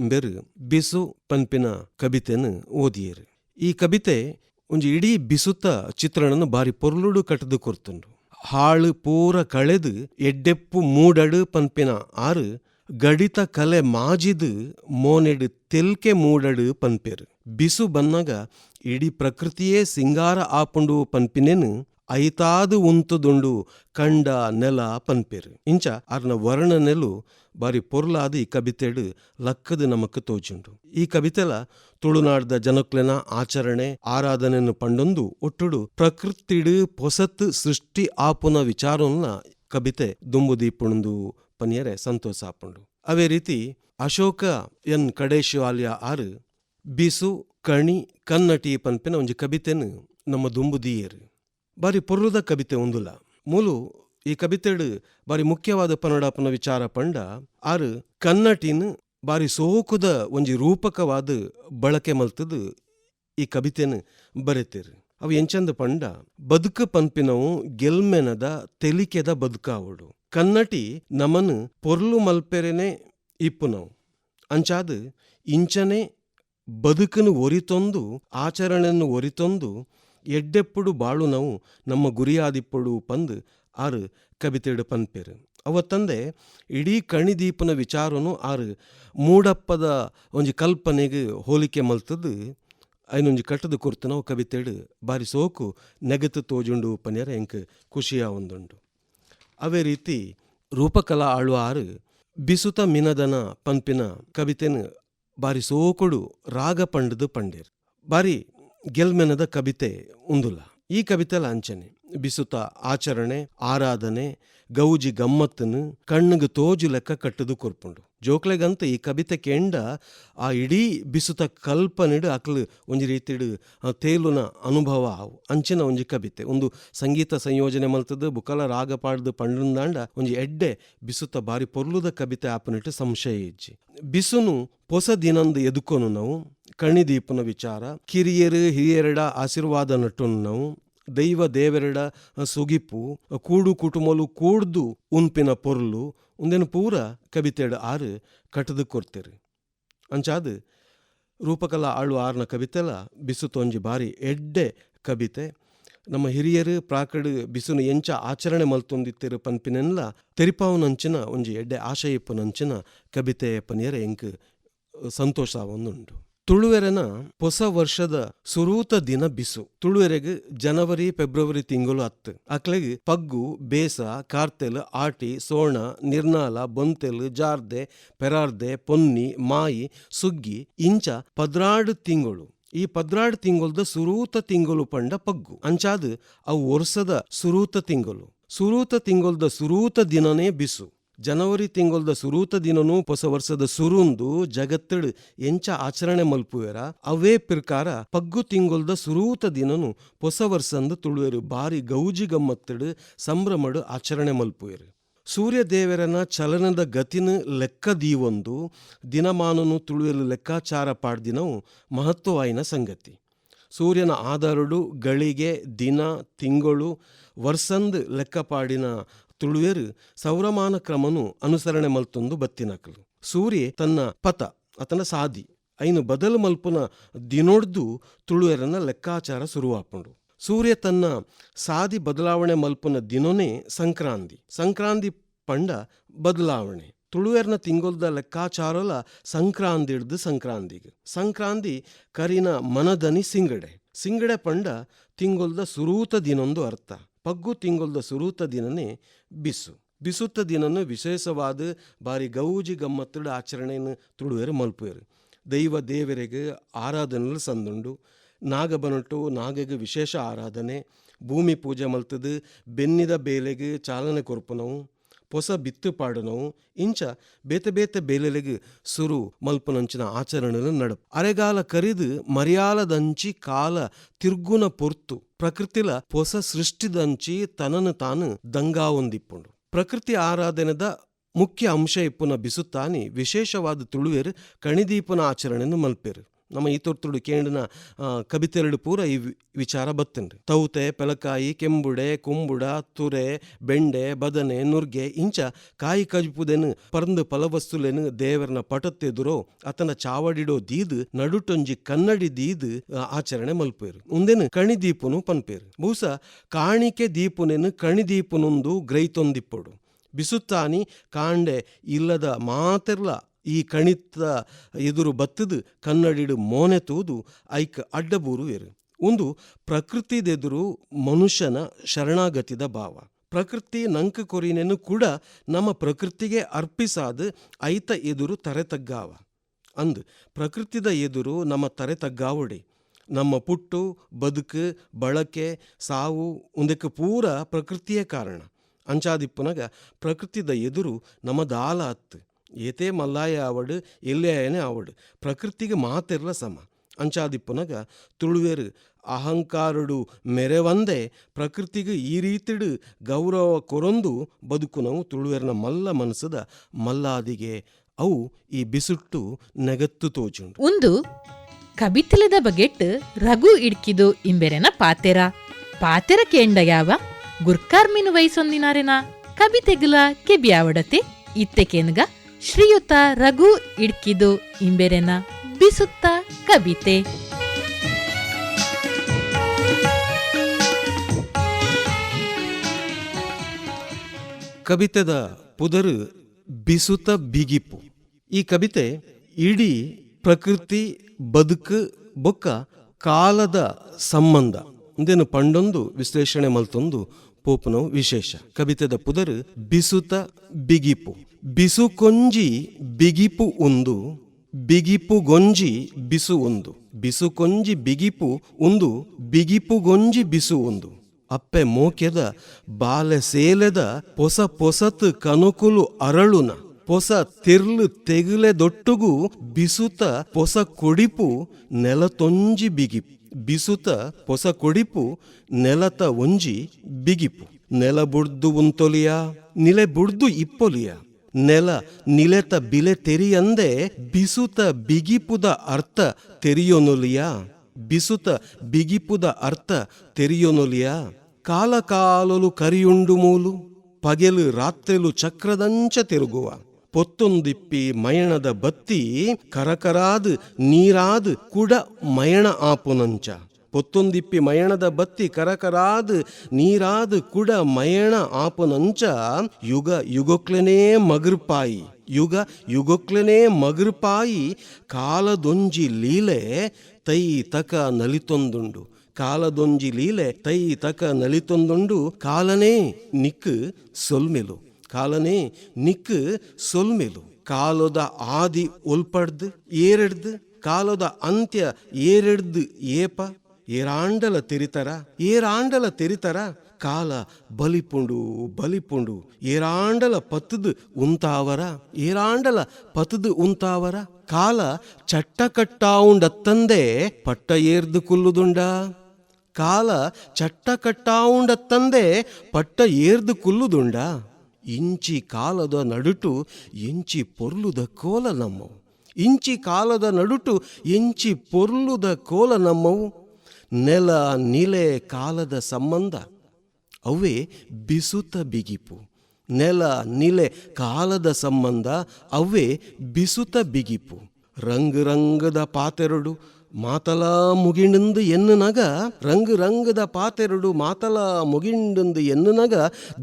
ಬೆರು ಬಿಸು ಪನ್ಪಿನ ಕವಿತೆನು ಓದಿಯರು. ಈ ಕವಿತೆ ಒಂಜಿ ಇಡೀ ಬಿಸುತ್ತ ಚಿತ್ರಣನ ಬಾರಿ ಪೊರ್ಲುಡು ಕಟ್ಟದು ಕೊರ್ತುಂಡು. ಹಾಳು ಪೂರ ಕಳೆದು ಎಡ್ಡೆಪ್ಪು ಮೂಡಡು ಪನ್ಪಿನ ಆರು ಗಡಿತ ಕಲೆ ಮಾಜಿದು ಮೋನೆಡು ತೆಲ್ಕೆ ಮೂಡಡು ಪನ್ಪೇರು. ಬಿಸು ಬನ್ನಗ ಇಡೀ ಪ್ರಕೃತಿಯೇ ಸಿಂಗಾರ ಆಪುಂಡು ಪನ್ಪಿನೆನು ಐತಾದು ಉಂತದುಂಡು ಕಂಡ ನೆಲ ಪನ್ಪೇರು. ಇಂಚ ಅರ್ನ ವರ್ಣನೆಲು ಬಾರಿ ಪೊರ್ಲಾದ ಈ ಕವಿತೆಡು ಲಕ್ಕದು ನಮಕ್ ತೋಜುಂಡು ಈ ಕಬಿತೆಲ ತುಳುನಾಡ್ದ ಜನಕ್ಲೆನ ಆಚರಣೆ ಆರಾಧನೆಯನ್ನು ಪಂಡೊಂದು ಒಟ್ಟುಡು ಪ್ರಕೃತಿಡು ಪೊಸತ್ ಸೃಷ್ಟಿ ಆಪುನ ವಿಚಾರನ್ನ ಕವಿತೆ ದುಂಬು ದೀಪುಣಂದು ಪನಿಯರೆ ಸಂತೋಷ ಆಪುಂಡು. ಅವೇ ರೀತಿ ಅಶೋಕ ಎನ್ ಕಡೇಶವಾಲ್ಯ ಆರು, ಬಿಸು, ಕಣಿ, ಕನ್ನಟಿ ಪನ್ಪಿನ ಒಂಜಿ ಕವಿತೆನು ನಮ್ಮ ದುಂಬು ದೀಯರು ಬಾರಿ ಪೊರ್ಲುದ ಕವಿತೆ ಉಂದುಲ ಮೂಲು ಈ ಕವಿತೆಡು ಬಾರಿ ಮುಖ್ಯವಾದ ಪನಡಾಪನ ವಿಚಾರ ಪಂಡ. ಆರು ಕನ್ನಟಿನ್ ಬಾರಿ ಸೋಕುದ ಒಂಜಿ ರೂಪಕವಾದ ಬಳಕೆ ಮಲ್ತದು ಈ ಕವಿತೆನ ಬರೆತೀರಿ. ಅವು ಎಂಚಂದ ಪಂಡ, ಬದುಕು ಪಂಪಿನವು ಗೆಲ್ಮೆನದ ತೆಲಿಕೆದ ಬದುಕಾವಡು. ಕನ್ನಟಿ ನಮನ್ ಪೊರ್ಲು ಮಲ್ಪೆರೆನೆ ಇಪ್ಪುನವು. ಅಂಚಾದ ಇಂಚನೆ ಬದುಕನ್ನು ಒರಿತೊಂದು ಆಚರಣೆಯನ್ನು ಒರಿತೊಂದು ಎಡ್ಡೆಪ್ಪುಡು ಬಾಳು ನಾವು ನಮ್ಮ ಗುರಿಯಾದಿಪ್ಪುಡು ಪಂದ್ ಆರು ಕವಿತೆಡು ಪನ್ಪೇರು. ಅವತ್ತಂದೆ ಇಡೀ ಕಣಿದೀಪನ ವಿಚಾರನು ಆರು ಮೂಡಪ್ಪದ ಒಂಜಿ ಕಲ್ಪನೆಗೆ ಹೋಲಿಕೆ ಮಲ್ತದ್ದು ಐನೊಂಜಿ ಕಟ್ಟದ ಕುರ್ತು ನಾವು ಕವಿತೆಡು ಬಾರಿ ಸೋಕು ನೆಗತು ತೋಜುಂಡು ಪನ್ಯರ ಎಂಕ್ ಖುಷಿಯ ಒಂದುಂಡು ಅವೇ ರೀತಿ ರೂಪಕಲಾ ಆಳು ಆರು ಬಿಸುತ ಮಿನದನ ಪನ್ಪಿನ ಕವಿತೆನ ಬಾರಿ ಸೋಕುಡು ರಾಗ ಪಂಡದು ಪಂಡೇರ್. ಬಾರಿ ಗೆಲ್ಮೆನದ ಕವಿತೆ ಉಂದುಲ. ಈ ಕವಿತೆ ಲಾಂಛನೆ. ಬಿಸುತ ಆಚರಣೆ, ಆರಾಧನೆ, ಗೌಜಿ ಗಮ್ಮತ್ತನ್ನು ಕಣ್ಣಿಗೆ ತೋಜು ಲೆಕ್ಕ ಕಟ್ಟದು ಕೊರ್ಪುಂಡು. ಜೋಕ್ಲೆಗಂತ ಈ ಕವಿತೆ ಕೆಂಡ ಆ ಇಡೀ ಬಿಸುತ ಕಲ್ಪನೆಡು ಅಕ್ಲು ಒಂಜಿ ರೀತಿಡು ತೇಲುನ ಅನುಭವ ಆವು ಅಂಚಿನ ಒಂಜಿ ಕವಿತೆ ಒಂದು ಸಂಗೀತ ಸಂಯೋಜನೆ ಮಲ್ತದ್ದು ಬುಕಲ ರಾಗ ಪಾಡ್ದು ಪಂಡ್ರಂದಾಂಡ ಒಂಜಿ ಎಡ್ಡೆ ಬಿಸುತ ಬಾರಿ ಪೊರ್ಲುದ ಕವಿತೆ ಆಪನಿಟ್ಟು ಸಂಶಯ ಇಜ್ಜಿ. ಬಿಸುನು ಹೊಸ ದಿನಂದು ಎದುಕೊನು ನಾವು ಕಣಿದೀಪನ ವಿಚಾರ, ಕಿರಿಯರು ಹಿರಿಯರಡ ಆಶೀರ್ವಾದ ನಟ್ಟು ನಾವು ದೈವ ದೇವೆರಡ ಸುಗಿಪು, ಕೂಡು ಕುಟುಂಬಲು ಕೂಡ್ದು ಉನ್ಪಿನ ಪೊರ್ಲು, ಒಂದೇನು ಪೂರ ಕವಿತೆಡ್ ಆರು ಕಟ್ಟದು ಕೊರ್ತೀರಿ. ಅಂಚಾದ ರೂಪಕಲ ಆಳು ಆರ್ನ ಕವಿತೆಲ ಬಿಸುತೊಂಜಿ ಬಾರಿ ಎಡ್ಡೆ ಕವಿತೆ. ನಮ್ಮ ಹಿರಿಯರು ಪ್ರಾಕಡ ಬಿಸುನ ಎಂಚ ಆಚರಣೆ ಮಲ್ತೊಂದಿತ್ತಿರು ಪನ್ಪಿನೆಲ್ಲ ತೆರಿಪಾವನಂಚಿನ ಒಂಜಿ ಎಡ್ಡೆ ಆಶಯಪ್ಪನಂಚಿನ ಕವಿತೆ ಪನಿಯರ ಎಂಕ್ ಸಂತೋಷ ಒಂದುಂಡು ತುಳುವೆರೆನ ಹೊಸ ವರ್ಷದ ಸುರೂತ ದಿನ ಬಿಸು. ತುಳುವೆರೆಗ್ ಜನವರಿ, ಫೆಬ್ರವರಿ ತಿಂಗಳು ಹತ್ತು. ಅಕ್ಲೆಗ್ ಪಗ್ಗು, ಬೇಸ, ಕಾರ್ತೆಲ್, ಆಟಿ, ಸೋಣ, ನಿರ್ನಾಲ, ಬೊಂತೆಲ್, ಜಾರ್ದೆ, ಪೆರಾರ್ದೆ, ಪೊನ್ನಿ, ಮಾಯಿ, ಸುಗ್ಗಿ, ಇಂಚ ಪದ್ರಾಡು ತಿಂಗಳು. ಈ ಪದ್ರಾಡ್ ತಿಂಗಳದ ಸುರೂತ ತಿಂಗಳು ಪಂಡ ಪಗ್ಗು. ಅಂಚಾದ್ ಅವು ವರ್ಷದ ಸುರೂತ ತಿಂಗಳು. ಸುರೂತ ತಿಂಗಳದ ಸುರೂತ ದಿನನೇ ಬಿಸು. ಜನವರಿ ತಿಂಗಳದ ಸುರೂತ ದಿನನೂ ಹೊಸ ವರ್ಷದ ಸುರುಂದು ಜಗತ್ತಡ್ ಎಂಚ ಆಚರಣೆ ಮಲ್ಪುವೆರ. ಅವೇ ಪ್ರಕಾರ ಪಗ್ಗು ತಿಂಗಳದ ಸುರೂತ ದಿನನು ಹೊಸ ವರ್ಷಂದು ತುಳುವೆರು ಬಾರಿ ಗೌಜಿ ಗಮ್ಮತ್ತಡ್ ಸಂಭ್ರಮಡು ಆಚರಣೆ ಮಲ್ಪುವೆರು. ಸೂರ್ಯ ದೇವರನ ಚಲನದ ಗತಿನ ಲೆಕ್ಕ ದೀವೊಂದು ದಿನಮಾನನು ತುಳುವೆಲು ಲೆಕ್ಕಾಚಾರ ಪಾಡ್ದಿನವು ಮಹತ್ವವಾಯಿನ ಸಂಗತಿ. ಸೂರ್ಯನ ಆಧಾರಡು ಗಳಿಗೆ ದಿನ ತಿಂಗಳು ವರ್ಷಂದ್ ಲೆಕ್ಕಪಾಡಿನ ತುಳುವೆರು ಸೌರಮಾನ ಕ್ರಮನು ಅನುಸರಣೆ ಮಲ್ತೊಂದು ಬತ್ತಿನಕಲು ಸೂರ್ಯ ತನ್ನ ಪಥ ಅತನ ಸಾದಿ, ಐನು ಬದಲು ಮಲ್ಪುನ ದಿನೊಡ್ದು ತುಳುವೆರನ ಲೆಕ್ಕಾಚಾರ ಶುರುವಾಪುಂಡು ಸೂರ್ಯ ತನ್ನ ಸಾದಿ ಬದಲಾವಣೆ ಮಲ್ಪುನ ದಿನೊನೇ ಸಂಕ್ರಾಂತಿ. ಸಂಕ್ರಾಂತಿ ಪಂಡ ಬದಲಾವಣೆ. ತುಳುವೆರ್ನ ತಿಂಗೊಲ್ದ ಲೆಕ್ಕಾಚಾರಲ ಸಂಕ್ರಾಂತಿ ಹಿಡ್ದು ಸಂಕ್ರಾಂತಿಗೆ. ಸಂಕ್ರಾಂತಿ ಕರಿನ ಮನದನಿ ಸಿಂಗಡೆ. ಸಿಂಗಡೆ ಪಂಡ ತಿಂಗೊಲ್ದ ಸುರೂತ ದಿನೊಂದು ಅರ್ಥ. ಪಗ್ಗು ತಿಂಗೊಲ್ದ ಸುರೂತ ದಿನನೇ ಬಿಸು ಬಿಸುತ್ತ ದಿನನು ವಿಶೇಷವಾದ ಬಾರಿ ಗೌಜಿ ಗಮ್ಮತ್ತಡ ಆಚರಣೆಯನ್ನು ತುಳುವೆರು ಮಲ್ಪುವೆರು. ದೈವ ದೇವರಿಗೆ ಆರಾಧನೆ ಸಂದುಂಡು. ನಾಗಬನಟು ನಾಗಗೆ ವಿಶೇಷ ಆರಾಧನೆ. ಭೂಮಿ ಪೂಜೆ ಮಲ್ತದು ಬೆನ್ನಿದ ಬೇಲೆಗೆ ಚಾಲನೆ ಕೊರ್ಪುನವು. ಹೊಸ ಬಿತ್ತು ಪಾಡನವು ಇಂಚ ಬೇತೆ ಬೇತೆ ಬೇಲೆಲೆಗೆ ಸುರು ಮಲ್ಪನಂಚಿನ ಆಚರಣೆಲು ನಡಪು ಅರೆಗಾಲ ಕರಿದು ಮರ್ಯಾಲದಂಚಿ ಕಾಲ ತಿರ್ಗುನ ಪೊರ್ತು ಪ್ರಕೃತಿಲ ಹೊಸ ಸೃಷ್ಟಿದಂಚಿ ತನನು ತಾನು ದಂಗಾವೊಂದಿಪ್ಪುಂಡು ಪ್ರಕೃತಿ ಆರಾಧನೆದ ಮುಖ್ಯ ಅಂಶ ಇಪ್ಪುನ ಬಿಸುತ್ತಾನಿ ವಿಶೇಷವಾದ ತುಳುವೆರು ಕಣಿದೀಪನ ಆಚರಣೆಯನ್ನು ಮಲ್ಪೆರು ನಮ್ಮ ಈ ತೊರ್ತುಡು ಕೇಂಡಿನ ಕಬಿತೆರಡು ಪೂರ ಈ ವಿಚಾರ ಬತ್ತನ್ರಿ ತೌತೆ ಪೆಲಕಾಯಿ ಕೆಂಬುಡೆ, ಕುಂಬುಡ, ತುರೆ, ಬೆಂಡೆ, ಬದನೆ, ನುರ್ಗೆ, ಇಂಚ, ಕಾಯಿ ಕಜುಪುದೆನು, ಪರಂದು ಫಲವಸ್ತುಲೇನು, ದೇವರನ ಪಟತ್ತೆದುರೋ ಅತನ ಚಾವಡಿಡೋ ದೀದು, ನಡುಟೊಂಜಿ ಕನ್ನಡಿ ದೀದು ಆಚರಣೆ ಮಲ್ಪೇರು ಮುಂದೆನು ಕಣಿ ದೀಪುನು ಪನ್ಪೇರು ಬಹುಸ ಕಾಣಿಕೆ ದೀಪುನೆನು ಕಣಿ ದೀಪುನೊಂದು ಗ್ರೈತೊಂದಿಪ್ಪಡು. ಬಿಸುತ್ತಾನಿ ಕಾಂಡೆ ಇಲ್ಲದ ಮಾತೆರ್ಲ ಈ ಕಣಿತ ಎದುರು ಬತ್ತದು, ಕನ್ನಡಿಡು ಮೋನೆ ತೂದು, ಐಕ್ ಅಡ್ಡಬೂರು ಏರು ಒಂದು ಪ್ರಕೃತಿದೆದುರು ಮನುಷ್ಯನ ಶರಣಾಗತಿದ ಭಾವ. ಪ್ರಕೃತಿ ನಂಕ ಕೊರಿನೆನು ಕೂಡ ನಮ್ಮ ಪ್ರಕೃತಿಗೆ ಅರ್ಪಿಸಾದ ಐತ ಎದುರು ತರೆತಗ್ಗಾವ. ಅಂದು, ಪ್ರಕೃತಿದ ಎದುರು ನಮ್ಮ ತರೆತಗ್ಗಾವಡಿ. ನಮ್ಮ ಪುಟ್ಟು, ಬದುಕು, ಬಳಕೆ, ಸಾವು ಒಂದಕ್ಕೆ ಪೂರ ಪ್ರಕೃತಿಯೇ ಕಾರಣ. ಅಂಚಾದಿಪ್ಪುನಗ ಪ್ರಕೃತಿದ ಎದುರು ನಮ್ಮ ದಾಲ ಅತ್ತು. ಏತೇ ಮಲ್ಲಾಯ ಆವಡು ಎಲ್ಲೇಯನೇ ಆವಡು. ಪ್ರಕೃತಿಗೆ ಮಾತೆರ್ಲ ಸಮ. ಅಂಚಾದಿಪ್ಪುನಗ ತುಳುವೇರು, ಅಹಂಕಾರಡು ಮೆರೆವಂದೆ, ಪ್ರಕೃತಿಗೆ ಈ ರೀತಿಡು ಗೌರವ ಕೊರೊಂದು ಬದುಕುನವು ತುಳುವೆರ್ನ ಮಲ್ಲ ಮನಸ್ಸದ ಮಲ್ಲಾದಿಗೆ. ಅವು ಈ ಬಿಸುಟ್ಟು ನೆಗತ್ತು ತೋಜುಂಡು. ಒಂದು ಕಬಿತಲದ ಬಗೆಟ್ ರಘು ಇಡ್ಕಿದು ಇಂಬೆರೆನ ಪಾತೆರ. ಪಾತೆರ ಕೇಂಡ ಯಾವ? ಗುರ್ಕಾರ್ಮಿನು ವಯಸ್ಸೊಂದಿನಾರೆನ? ಕಬಿತೆಗಲ ಕೆಬಿಯಾವಡತೆ ಇತ್ತೆಕೇನ್ಗ ಶ್ರೀಯುತ ರಘು ಇಡ್ಕಿದು ಇಂಬೆರೆನ ಬಿಸುತ್ತ ಕವಿತೆ. ಕವಿತೆದ ಪುದರ್ ಬಿಸುತ ಬಿಗಿಪು. ಈ ಕವಿತೆ ಇಡೀ ಪ್ರಕೃತಿ, ಬದುಕು, ಬೊಕ್ಕ ಕಾಲದ ಸಂಬಂಧ. ಇಂದೇನು ಪಂಡೊಂದು ವಿಶ್ಲೇಷಣೆ ಮಲ್ತೊಂದು ಪೋಪುನವು ವಿಶೇಷ. ಕವಿತೆದ ಪುದರ್ ಬಿಸುತ ಬಿಗಿಪು. ಬಿಸು ಕೊಂಜಿ ಬಿಗಿಪು ಉಂದು, ಬಿಗಿಪು ಗೊಂಜಿ ಬಿಸು ಉಂದು. ಬಿಸು ಕೊಂಜಿ ಬಿಗಿಪು ಉಂದು, ಬಿಗಿಪು ಗೊಂಜಿ ಬಿಸು ಉಂದು. ಅಪ್ಪೆ ಮೋಕೆದ, ಬಾಲೆ ಸೇಲೆದ, ಪೊಸ ಪೊಸತ್ ಕನುಕುಲು ಅರಳುನ. ಪೊಸ ತಿರ್ಲು ತೆಗುಲೆ ದೊಟ್ಟುಗು, ಬಿಸುತ ಪೊಸ ಕೊಡಿಪು ನೆಲತೊಂಜಿ ಬಿಗಿ ಬಿಸುತ ಪೊಸ ಕೊಡಿಪು ನೆಲತ ಒಂಜಿ ಬಿಗಿಪು. ನೆಲ ಬುಡ್ದು ಉಂತೊಲಿಯ, ನಿಲೆ ಬುಡ್ದು ಇಪ್ಪೊಲಿಯ. ನೆಲ, ನಿಲೆತ ಬಿಲೆ ತೆರಿಯಂದೆ ಬಿಸುತ ಬಿಗಿಪುದ ಅರ್ಥ ತೆರಿಯೊನುಲಿಯ? ಬಿಸುತ ಬಿಗಿಪುದ ಅರ್ಥ ತೆರಿಯೊನುಲಿಯ? ಕಾಲ ಕಾಲಲು ಕರಿಯುಂಡು ಮೂಲು, ಪಗೆಲು ರಾತ್ರೆಲು ಚಕ್ರದಂಚ ತಿರುಗುವ. ಪೊತ್ತೊಂದಿಪ್ಪಿ ಮಯಣದ ಬತ್ತಿ ಕರಕರಾದ್ ನೀರಾದ್ ಕುಡ ಮಯಣ ಆಪುನಂಚ. ಪೊತ್ತೊಂದಿಪ್ಪಿ ಮಯಣದ ಬತ್ತಿ ಕರಕರಾದ ನೀರಾದ ಕುಡ ಮಯಣ ಆಪುನಂಚ ಯುಗ ಯುಗೊಕ್ಲೆನೇ ಮಗರ್ಪಾಯಿ. ಯುಗ ಯುಗೊಕ್ಲೆನೇ ಮಗರ್ಪಾಯಿ ಕಾಲದೊಂಜಿ ಲೀಲೆ ತೈ ತಕ ನಲಿತೊಂದುಂಡು. ಕಾಲದೊಂಜಿ ಲೀಲೆ ತೈ ತಕ ನಲಿತೊಂದುಂಡು. ಕಾಲನೇ ನಿಕ್ ಸೊಲ್ಮೆಲು. ಕಾಲನೇ ನಿಕ್ ಸೊಲ್ಮೆಲು. ಕಾಲದ ಆದಿ ಒಲ್ಪಡ್ದು ಏರಡ್ದು. ಕಾಲದ ಅಂತ್ಯ ಏರಡ್ದು ಏಪ. ಏರಾಂಡಲ ತೆರಿತರ ಏರಾಂಡಲ ತೆರಿತರ ಕಾಲ ಬಲಿಪುಂಡು ಬಲಿಪುಂಡು ಏರಾಂಡಲ ಪತ್ತದು ಉಂತಾವರ ಏರಾಂಡಲ ಪತ್ತದು ಉಂತಾವರ ಕಾಲ ಚಟ್ಟ ಕಟ್ಟಾವುಂಡತ್ತಂದೆ ಪಟ್ಟ ಏರ್ದು ಕುಲ್ಲುದುಂಡ ಕಾಲ ಚಟ್ಟ ಕಟ್ಟಾವುಂಡತ್ತಂದೆ ಪಟ್ಟ ಏರ್ದು ಕುಲ್ಲುದುಂಡ ಇಂಚಿ ಕಾಲದ ನಡುಟು ಎಂಚಿ ಪೊರ್ಲುದ ಕೋಲ ನಮ್ಮವು ಇಂಚಿ ಕಾಲದ ನಡುಟು ಎಂಚಿ ಪೊರ್ಲುದ ಕೋಲ ನಮ್ಮವು ನೆಲ ನಿಲೆ ಕಾಲದ ಸಂಬಂಧ, ಅವೇ ಬಿಸುತ ಬಿಗಿಪು. ನೆಲ ನಿಲೆ ಕಾಲದ ಸಂಬಂಧ, ಅವೇ ಬಿಸುತ ಬಿಗಿಪು. ರಂಗ್ ರಂಗದ ಪಾತೆರಡು, ಮಾತಲ ಮುಗಿಂಡು ಎನ್ನುನಗ ರಂಗ್ ರಂಗದ ಪಾತೆರಡು, ಮಾತಲ ಮುಗಿಂಡಂದು ಎನ್ನುನಗ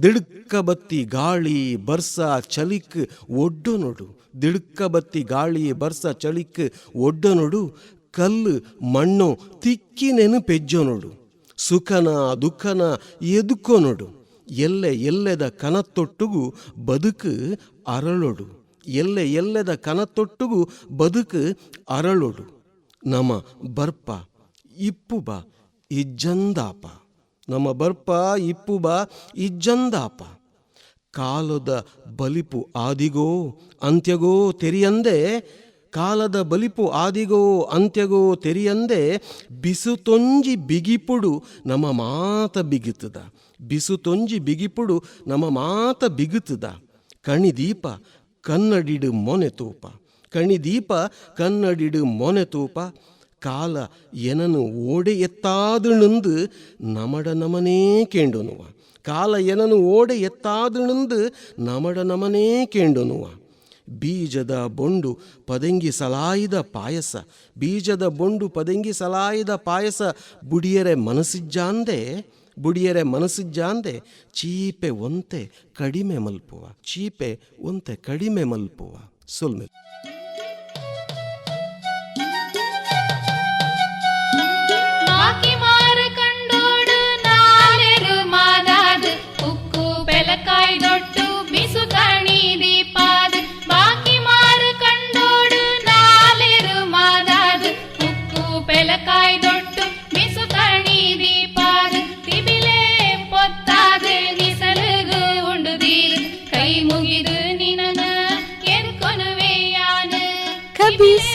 ದಿಡ್ಕ ಬತ್ತಿ ಗಾಳಿ ಬರ್ಸ ಚಲಿಕ್ ಒಡ್ಡು ನೋಡು. ದಿಡ್ಕ ಬತ್ತಿ ಗಾಳಿ ಬರ್ಸ ಚಳಿಕ್ ಒಡ್ಡ ನೋಡು. ಕಲ್ಲು, ಮಣ್ಣು ತಿಕ್ಕಿನೇನು ಪೆಜ್ಜೋನೋಡು ಸುಖನ, ದುಃಖನ ಎದುಕೋನೋಡು ಎಲ್ಲೆ ಎಲ್ಲೆದ ಕನತ್ತೊಟ್ಟುಗು ಬದುಕು ಅರಳೋಡು. ಎಲ್ಲೆ ಎಲ್ಲೆದ ಕನತ್ತೊಟ್ಟುಗು ಬದುಕು ಅರಳೋಡು. ನಮ ಬರ್ಪ ಇಪ್ಪು ಬಾ ಇಜ್ಜಂದಾಪ. ನಮ ಬರ್ಪ ಇಪ್ಪು ಬಾ ಇಜ್ಜಂದಾಪ. ಕಾಲದ ಬಲಿಪು ಆದಿಗೋ, ಅಂತ್ಯಗೋ ತೆರಿಯಂದೆ ಕಾಲದ ಬಲಿಪು ಆದಿಗೋ ಅಂತ್ಯಗೋ ತೆರಿಯಂದೆ ಬಿಸು ತೊಂಜಿ ಬಿಗಿಪುಡು ನಮ್ಮ ಮಾತ ಬಿಗುತ್ತದ ಬಿಸು ತೊಂಜಿ ಬಿಗಿಪುಡು ನಮ್ಮ ಮಾತ ಬಿಗುತ್ತದ ಕಣಿದೀಪ ಕನ್ನಡಿಡು ಮೊನೆ ತೂಪ. ಕಣಿದೀಪ ಕನ್ನಡಿಡು ಮೊನೆ ತೂಪ. ಕಾಲ ಎನನು ಓಡೆ ಎತ್ತಾದಣಂದು ನಮಡ ನಮನೇ ಕೇಂಡೊನುವ. ಕಾಲ ಎನನು ಓಡೆ ಎತ್ತಾದಣಂದು ನಮಡ ನಮನೇ ಕೇಂಡೊನುವ. ಬೀಜದ ಬೊಂಡು ಪದಂಗಿ ಸಲಾಯಿದ ಪಾಯಸ, ಬೀಜದ ಬೊಂಡು ಪದಂಗಿ ಸಲಾಯಿದ ಪಾಯಸ, ಬುಡಿಯರೆ ಮನಸ್ಸಿಜ್ಜಾಂದೆ ಬುಡಿಯರೆ ಮನಸ್ಸಿಜ್ಜಾಂದೆ, ಚೀಪೆ ಒಂತೆ ಕಡಿಮೆ ಮಲ್ಪುವ, ಚೀಪೆ ಒಂತೆ ಕಡಿಮೆ ಮಲ್ಪುವ. ಸುಲ್ಮೆ.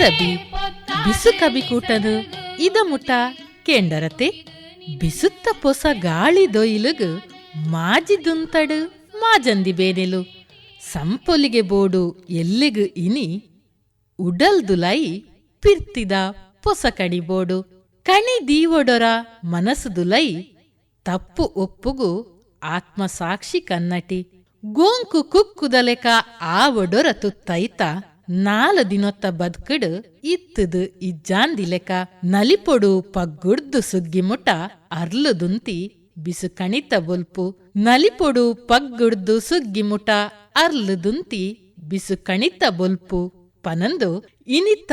ಸಬಿ ಬಿಸು ಕಬಿ ಕೂಟದು. ಇದ ಮುಟ ಕೆಂಡರತೆ. ಬಿಸುತ್ತ ಪೊಸ ಗಾಳಿ ದೊಯ್ಲುಗು. ಮಾಜಿ ದುಂತಡು, ಮಾಜಂದಿ ಬೇನೆಲು. ಸಂಪೊಲಿಗೆ ಬೋಡು ಎಲ್ಲಿಗು ಇನಿ. ಉಡಲ್ ದುಲೈ ಪಿರ್ತಿದ ಪೊಸ ಕಣಿ ಬೋಡು. ಕಣಿ ದೀವೊಡೊರ ಮನಸ್ಸು ದುಲೈ ತಪ್ಪು ಒಪ್ಪುಗು ಆತ್ಮಸಾಕ್ಷಿ ಕನ್ನಟಿ. ಗೋಂಕು ಕುಕ್ಕುದಲೆಕ ಆ ಒಡೊರ ತುತ್ತೈತ. ನಾಲ ದಿನೊತ್ತ ಬದ್ಕಡು ಇತ್ತದು ಇಜ್ಜಾಂದಿಲೆಕ ನಲಿಪೊಡು ಪಗ್ಗುಡ್ದು ಸುಗ್ಗಿಮುಟ ದುಂತಿ ಬಿಸು ಕಣಿತ ಬೊಲ್ಪು ನಲಿಪೊಡು ಪಗ್ಗುಡ್ದು ಸುಗ್ಗಿಮುಟ ಅರ್ಲು ದುಂತಿ ಬಿಸು ಕಣಿತ ಬೊಲ್ಪು ಪನಂದು ಇನಿತ್ತ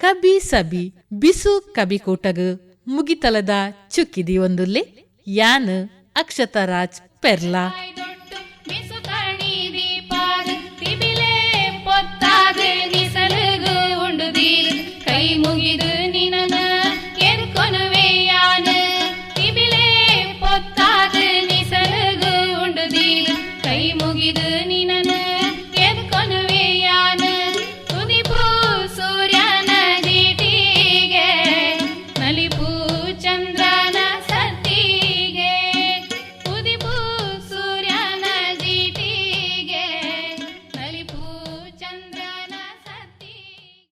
ಕಬಿ ಸಬಿ ಬಿಸು ಕಬಿ ಕೂಟಗು ಮುಗಿತಲದ ಚುಕ್ಕಿದಿ ಒಂದುಲ್ಲಿ. ಯಾನ್ ಅಕ್ಷತರಾಜ್ ಪೆರ್ಲಾ.